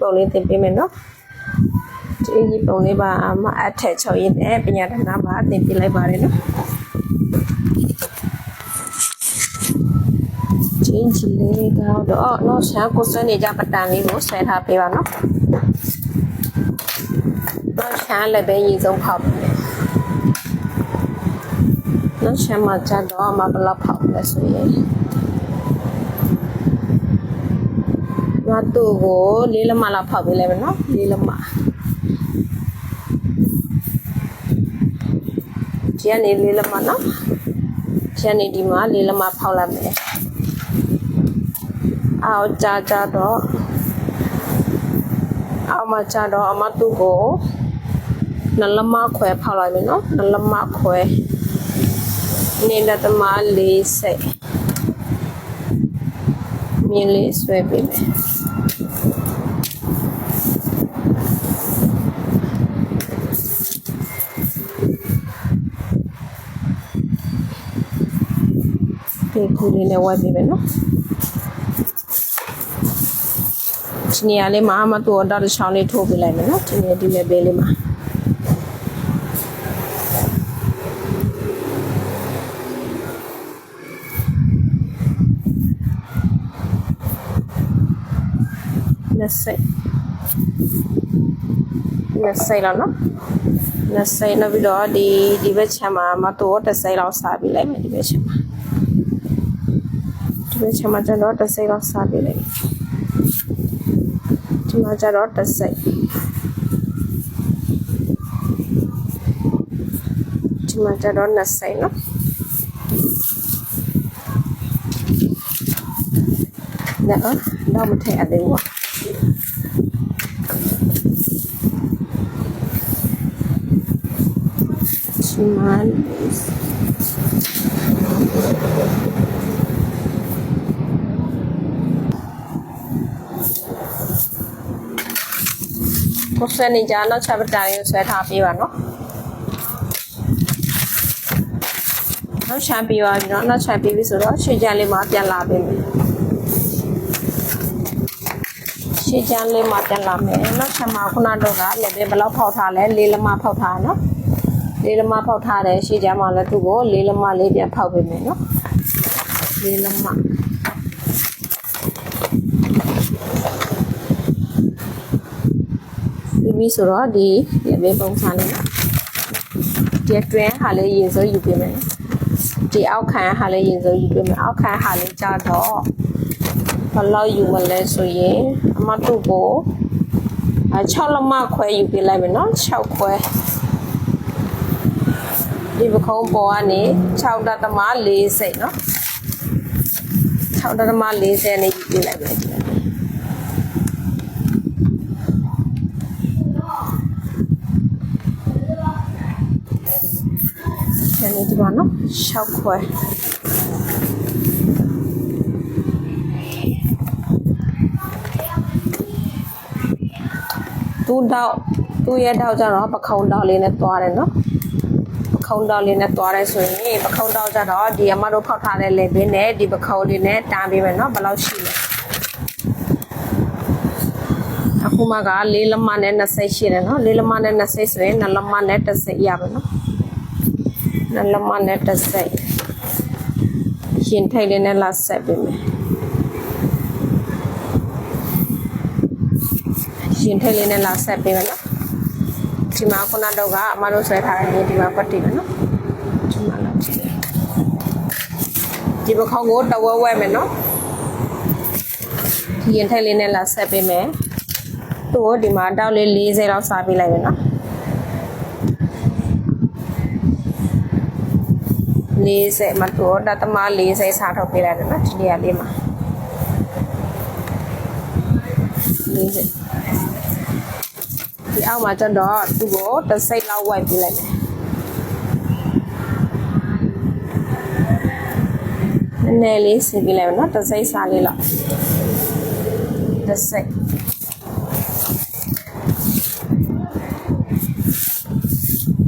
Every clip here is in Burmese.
ပုံလေးသင်ပေးမယ်နော်ဒီအင်ကြီးပုံလေးပါမအထက်ချုပ်ရင်းနဲ့ပညာတနာပါသင်ပေးလိုက်ပါတယ်နော်ဒီအင်ကြီးလေးကတော့တော့ရှမ်းကိုစနေကြပတန်လေးကိုဆွဲထားပေးပါနော်တော့ရှမ်းလည်းပဲရည်ဆုံးဖောက်ပေးမယ်နော်ရှမ်းမှာကြတော့အမဘလောက်ဖောက်လဲဆိုရင် ငါတို့ကိုလေးလက်မလောက်ဖောက်ပေးလိုက်မယ်နော်လေးလက်မဒီကနေလေးလက်မနော်ဒီကနေဒီမှာလေးလက်မဖောက်လိုက်မယ်အောက်ကြကြတော့အောက်မှာကြတော့အမတို့ကိုနလမခွဲဖောက်လိုက်မယ်နော်နလမခွဲနေလက်သမားလေးစိတ်မြင်းလေးဆွဲပေးမယ် ဒီခုလေးနဲ့ဝက်ပေးမယ်နော်ဒီနေရာလေးမှာမတူတော့တစ်ချောင်းလေးထိုးပေးလိုက်မယ်နော်ဒီနေရာဒီမဲ့ဘေးလေးမှာလက်စိတ်လက်စိတ်လောက်နော်လက်စိတ်နောက်ပြီးတော့ဒီဒီဘက်ချမ်းမှာမတူတော့တစ်စိတ်လောက်စားပေးလိုက်မယ်ဒီဘက်ချမ်းမှာ ဒီဘက်မှာကျတော့တစ်စိတ်တော့စားပေးလိုက်ဒီမှာကျတော့တစ်စိတ် ကျတော့နှစ်စိတ်နော်နော်တော့မထည့်ရသေးဘူးဒီမှာကိုဆွဲနေကြနောက်ချက်ပတာလေးကိုဆွဲထားပေးပါနော်နောက်ချမ်းပြီးပါပြီနော်နောက်ချမ်းပြီးပြီဆိုတော့ရှေ့ချမ်းလေးမှာပြန်လာပေးမယ်ရှေ့ချမ်းလေးမှာပြန်လာမယ်နောက်ချမ်းမှာခုနတော့ကလည်းပဲဘယ်လောက်ဖောက်ထားလဲလေးလက်မဖောက်ထားနော်လေးလက်မဖောက်ထားတယ်ရှေ့ချမ်းမှာလည်းသူ့ကိုလေးလက်မလေးပြန်ဖောက်ပေးမယ်နော်လေးလက်မ ပြီးပြီဆိုတော့ဒီလေဘေးပုံစံလေးနော်ဒီအတွင်းဟာလေးရင်စိုးယူပေးမယ်နော်ဒီအောက်ခံဟာလေးရင်စိုးယူပေးမယ်အောက်ခံဟာလေးကြတော့ဘယ်လောက်ယူမလဲဆိုရင်အမတို့ကိုအ6လက်မခွဲယူပေးလိုက်မယ်နော်6ခွဲဒီပခုံးပေါ်ကနေ6တသမ40နော်6တသမ40နဲ့ယူပေးလိုက်မယ် ဒီကကျန်နေဒီပါနော်6ခွဲသူ့တော့သူ့ရဲ့တော့ကြတော့ပခုံးတော့လေးနဲ့သွားတယ်နော်ပခုံးတော့လေးနဲ့သွားတယ်ဆိုရင်ပခုံးတော့ကြတော့ဒီအမတို့ဖောက်ထားတဲ့လေဘင်းနဲ့ဒီပခုံးလေးနဲ့တန်းပေးမယ်နော်ဘယ်လောက်ရှိလဲအခုမှကလေးလက်မနဲ့20ရှိတယ်နော်လေးလက်မနဲ့20ဆိုရင်2လက်မနဲ့30ရပါမယ်နော် နှလုံးမနဲ့တစ်စိတ်ရှင်ထိုင်လေးနဲ့လာဆက်ပေးမယ်ရှင်ထိုင်လေးနဲ့လာဆက်ပေးမယ်နော်ဒီမှာခုနတော့ကအမတို့ဆွဲထားတဲ့ဒီမှာပတ်တည်မယ်နော်ဒီမှာလာကြည့်ဒီပခေါင်းကိုတဝဲဝဲမယ်နော်ဒီရင်ထိုင်လေးနဲ့လာဆက်ပေးမယ်သူ့ကိုဒီမှာတောက်လေး40လောက်စားပေးလိုက်မယ်နော် 40မှာတော့တသမ40စားထုတ်ပေးလိုက်တယ်နော်ဒီနေရာလေးမှာ40ဒီအောက်မှာကျတော့သူ့ကိုတစ်စိတ်လောက်ဝိုက်ပေးလိုက်မယ်နည်းနည်းလေးစီပေးလိုက်မယ်နော်တစ်စိတ်စားလေးလောက်တစ်စိတ်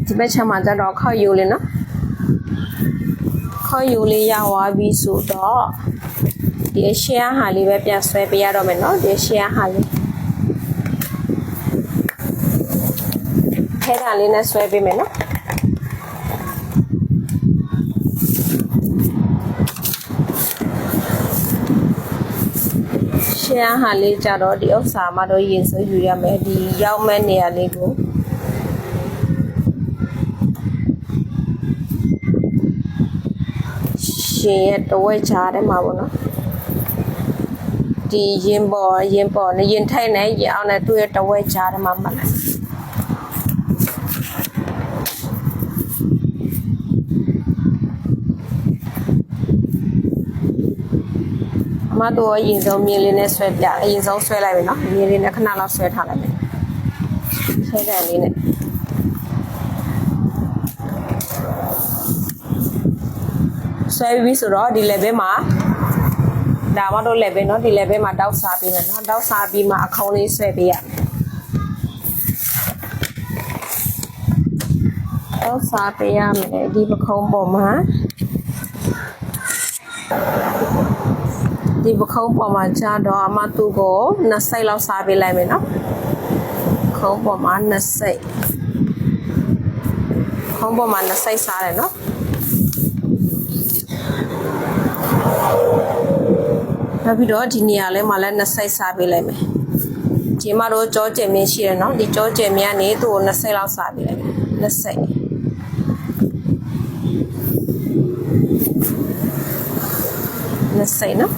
ဒီဘက်ချမ်းမှာကျတော့ခောက်ယူလေးနော် ခွန်ယူလေးရသွားပြီဆိုတော့ဒီ share ဟာလေးပဲပြန်ဆွဲပေးရတော့မယ်เนาะဒီ share ဟာလေးထဲတာလေးနဲ့ဆွဲပေးမယ်เนาะရှင်းဟာလေးကြတော့ဒီဥစ္စာမှတော့ရင်ဆိုယူရမယ်ဒီရောက်မဲ့နေရာလေးကို ရှင်ရဲ့တဝက်ချားတယ်မှာပေါ့နော်ဒီရင်ပေါ်ရင်ပေါ်နဲ့ရင်ထိုက်နဲ့ရင်အောင်နဲ့သူ့ရဲ့တဝက်ချားတယ်မှာမှတ်လိုက်အမတို့အရင်ဆုံးမြင်းလေးနဲ့ဆွဲပြအရင်ဆုံးဆွဲလိုက်ပြီနော်မြင်းလေးနဲ့ခဏလောက်ဆွဲထားလိုက်မယ်ဆွဲတယ်လေးနဲ့ ဆွဲပြီးဆိုတော့ဒီ level မှာဒါမှတော့ level เนาะဒီ level မှာတောက်စားပြီးမယ်เนาะတောက်စားပြီးမှအခေါင်းလေးဆွဲပေးရမယ်တောက်စားပေးရမယ်ဒီပခုံးပေါ်မှာဒီပခုံးပေါ်မှာကြာတော့အမသူ့ကိုနှစ်စိတ်လောက်စားပေးလိုက်မယ်เนาะခုံးပေါ်မှာနှစ်စိတ်ခုံးပေါ်မှာနှစ်စိတ်စားတယ်เนาะ နောက်ပြီးတော့ဒီနေရာလဲမှာလဲနှစ်စိတ်စားပေးလိုက်မယ်ဒီမှာတော့ကြောကျယ်မြင့်ရှိတယ်နော်ဒီကြောကျယ်မြင့်ကနေသူ့ကိုနှစ်စိတ်လောက်စားပေးလိုက်မယ်နှစ်စိတ်နှစ်စိတ်နော်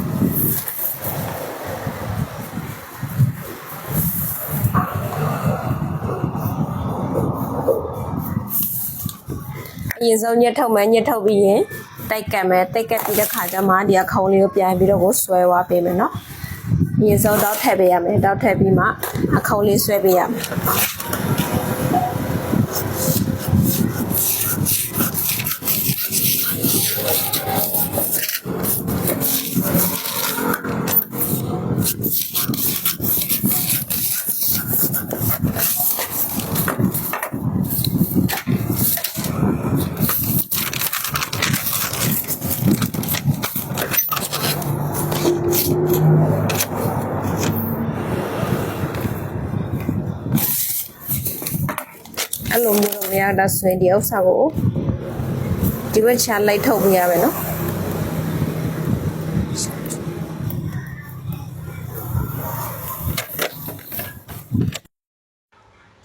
အရင်ဆုံးညှက်ထုတ်မယ်ညှက်ထုတ်ပြီးရင် တိုက်ကတ်မယ်တိုက်ကတ်ပြီးတဲ့ခါကျမှဒီအခုံးလေးကိုပြန်ပြီးတော့ကိုဆွဲသွားပေးမယ်နော်အရင်ဆုံးတောက်ထည့်ပေးရမယ်တောက်ထည့်ပြီးမှအခုံးလေးဆွဲပေးရမယ် ရတာဆိုရင်ဒီဥစ္စာကိုဒီဘက်ချလိုက်ထုတ်ပြရမယ်နော်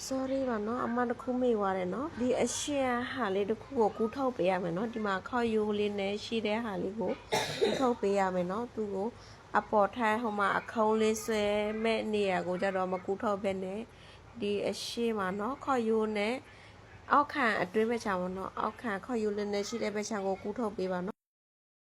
ဆော်ရီပါနော်အမတခုမေ့သွားတယ်နော်ဒီအရှင်ဟာလေးတခုကိုကူးထုတ်ပေးရမယ်နော်ဒီမှာခေါက်ယိုးလေးနဲ့ရှိတဲ့ဟာလေးကိုကူးထုတ်ပေးရမယ်နော်သူ့ကိုအပေါ်ထိုင်ဟိုမှာအခုံးလေးဆွဲမဲ့နေရာကိုကြတော့မကူးထုတ်ဘဲနဲ့ဒီအရှင်မှာနော်ခေါက်ယိုးနဲ့ အောက်ခံအတွင်းဘက်ခြံပေါ့နော်အောက်ခံခေါ်ယူလင်းနေရှိတဲ့ဘက်ခြံကိုကူးထုတ်ပေးပါနော်